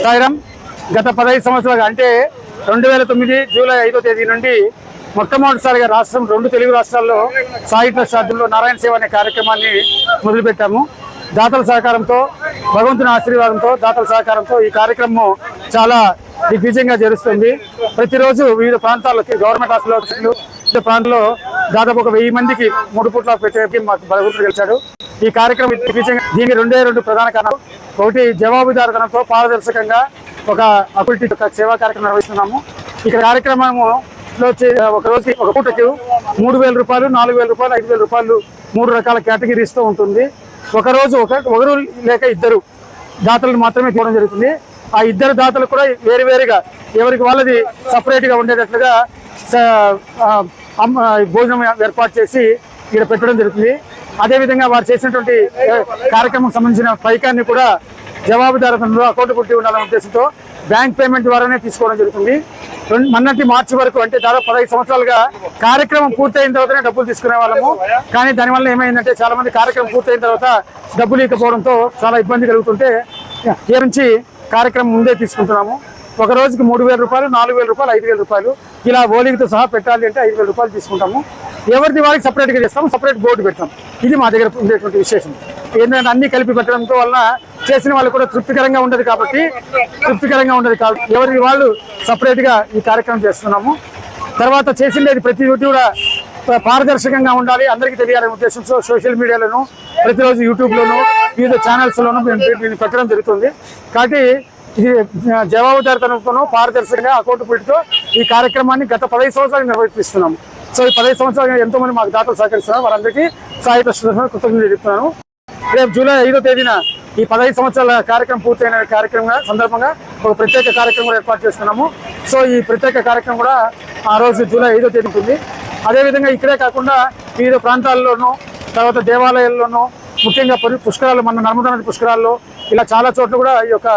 సాయిరామ్ గత పదహైదు సంవత్సరాలుగా అంటే రెండు వేల తొమ్మిది జూలై ఐదో తేదీ నుండి మొట్టమొదటిసారిగా రాష్ట్రం రెండు తెలుగు రాష్ట్రాల్లో సాయి ట్రస్ట్ ఆధ్వర్యంలో నారాయణ సేవ అనే కార్యక్రమాన్ని మొదలుపెట్టాము. దాతల సహకారంతో భగవంతుని ఆశీర్వాదంతో దాతల సహకారంతో ఈ కార్యక్రమం చాలా దిగ్విజయంగా జరుగుతుంది ప్రతిరోజు వివిధ ప్రాంతాలకి గవర్నమెంట్ హాస్పిటల్ వివిధ ప్రాంతాల్లో దాదాపు ఒక వెయ్యి మందికి మూడు పూట్ల పెట్టే మాకు భగవంతుడు గెలిచాడు. ఈ కార్యక్రమం దీనికి రెండే రెండు ప్రధాన కారణాలు. ఒకటి జవాబుదారుతనంతో పారదర్శకంగా ఒక అభివృద్ధి సేవా కార్యక్రమం నిర్వహిస్తున్నాము. ఇక్కడ కార్యక్రమము ఒక రోజుకి ఒక పూటకి మూడు వేల రూపాయలు నాలుగు వేల రూపాయలు ఐదు వేల రూపాయలు మూడు రకాల కేటగిరీస్తో ఉంటుంది. ఒక రోజు ఒక ఒకరు లేక ఇద్దరు దాతలను మాత్రమే తీయడం జరుగుతుంది. ఆ ఇద్దరు దాతలు కూడా వేరు వేరుగా ఎవరికి వాళ్ళది సపరేట్గా ఉండేటట్లుగా భోజనం ఏర్పాటు చేసి ఇక్కడ పెట్టడం జరుగుతుంది. అదేవిధంగా వారు చేసినటువంటి కార్యక్రమం సంబంధించిన పైకాన్ని కూడా జవాబుదారితనంలో పుట్టి ఉండాలనే ఉద్దేశంతో బ్యాంక్ పేమెంట్ ద్వారానే తీసుకోవడం జరుగుతుంది. రెండు మొన్నటి మార్చి వరకు అంటే దాదాపు పదహైదు సంవత్సరాలుగా కార్యక్రమం పూర్తయిన తర్వాతనే డబ్బులు తీసుకునే వాళ్ళము. కానీ దానివల్ల ఏమైందంటే చాలా మంది కార్యక్రమం పూర్తయిన తర్వాత డబ్బులు ఇవ్వకపోవడంతో చాలా ఇబ్బంది కలుగుతుంటే ఏ నుంచి కార్యక్రమం ముందే తీసుకుంటున్నాము. ఒక రోజుకి మూడు వేల రూపాయలు నాలుగు వేల రూపాయలు ఐదు వేల రూపాయలు. ఇలా ఓలిగితో సహా పెట్టాలి అంటే ఐదు వేల రూపాయలు తీసుకుంటాము. ఎవరిది వారికి సపరేట్గా చేస్తాము సపరేట్ బోర్డు పెడతాం. ఇది మా దగ్గర ఉండేటువంటి విశేషం. ఏంటంటే అన్ని కలిపి పెట్టడంతో వలన చేసిన వాళ్ళు కూడా తృప్తికరంగా ఉండదు కాబట్టి తృప్తికరంగా ఉండదు కాబట్టి ఎవరికి వాళ్ళు సపరేట్గా ఈ కార్యక్రమం చేస్తున్నాము. తర్వాత చేసిండేది ప్రతి ఒక్కటి కూడా పారదర్శకంగా ఉండాలి. అందరికీ తెలియాలనే ఉద్దేశంతో సోషల్ మీడియాలోను ప్రతిరోజు యూట్యూబ్లోను వివిధ ఛానల్స్లోనూ మేము దీన్ని పెట్టడం జరుగుతుంది. కాబట్టి ఇది జవాబుదారితనంతోనూ పారదర్శకంగా పెట్టుతూ ఈ కార్యక్రమాన్ని గత పదహైదు సంవత్సరాలు నిర్వహిస్తున్నాము. సో ఈ పదహైదు సంవత్సరాలు ఎంతో మంది మాకు దాతలు సహకరిస్తున్నారు. వారందరికీ సాయి ట్రస్ట్ కృతజ్ఞతలు చెప్తున్నాను రేపు జూలై ఐదో తేదీన ఈ పదహైదు సంవత్సరాల కార్యక్రమం పూర్తయిన కార్యక్రమంగా సందర్భంగా ఒక ప్రత్యేక కార్యక్రమం కూడా ఏర్పాటు చేస్తున్నాము. సో ఈ ప్రత్యేక కార్యక్రమం కూడా ఆ రోజు జూలై ఐదో తేదీ ఉంటుంది. అదేవిధంగా ఇక్కడే కాకుండా వివిధ ప్రాంతాల్లోనూ తర్వాత దేవాలయాల్లోనూ ముఖ్యంగా పుష్కరాలు మన నర్మదా నది పుష్కరాల్లో ఇలా చాలా చోట్ల కూడా ఈ యొక్క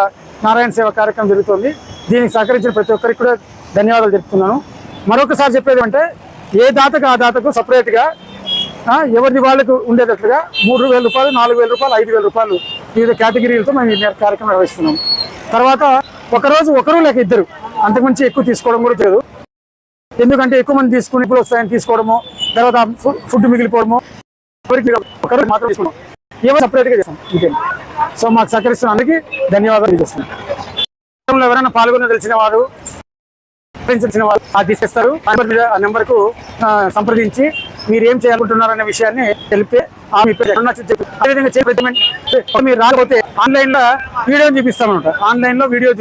నారాయణ సేవ కార్యక్రమం జరుగుతుంది. దీనికి సహకరించిన ప్రతి ఒక్కరికి కూడా ధన్యవాదాలు చెప్తున్నాను మరొకసారి చెప్పేది అంటే ఏ దాతకు ఆ దాతకు సపరేట్గా ఎవరిది వాళ్ళకు ఉండేటట్లుగా మూడు వేల రూపాయలు నాలుగు వేల రూపాయలు ఐదు వేల రూపాయలు వివిధ కేటగిరీలతో మేము ఈ కార్యక్రమం నిర్వహిస్తున్నాం. తర్వాత ఒకరోజు ఒకరు లేక ఇద్దరు అంతకుమించి ఎక్కువ తీసుకోవడం కూడా లేదు. ఎందుకంటే ఎక్కువ మంది తీసుకుని ఇప్పుడు వస్తాయని తీసుకోవడము తర్వాత ఫుడ్ మిగిలిపోవడము ఒకరికి ఒకరు మాత్రం తీసుకున్నాం. ఏమో సపరేట్గా చేస్తాం. ఇంకేంటి సో మాకు సహకరిస్తున్న అందరికీ ధన్యవాదాలు తెలియజేస్తున్నాను. ఎవరైనా పాల్గొన్న తెలిసిన వారు తెలిసిన వారు అది తీసుకొస్తారు ఆ నెంబర్కు సంప్రదించి మీరు ఏం చేయాలనుకుంటున్నారనే విషయాన్ని తెలిపితే ఆ చెప్పి. అదేవిధంగా మీరు రాకపోతే ఆన్లైన్లో వీడియో చూపిస్తామన్నమాట. ఆన్లైన్లో వీడియో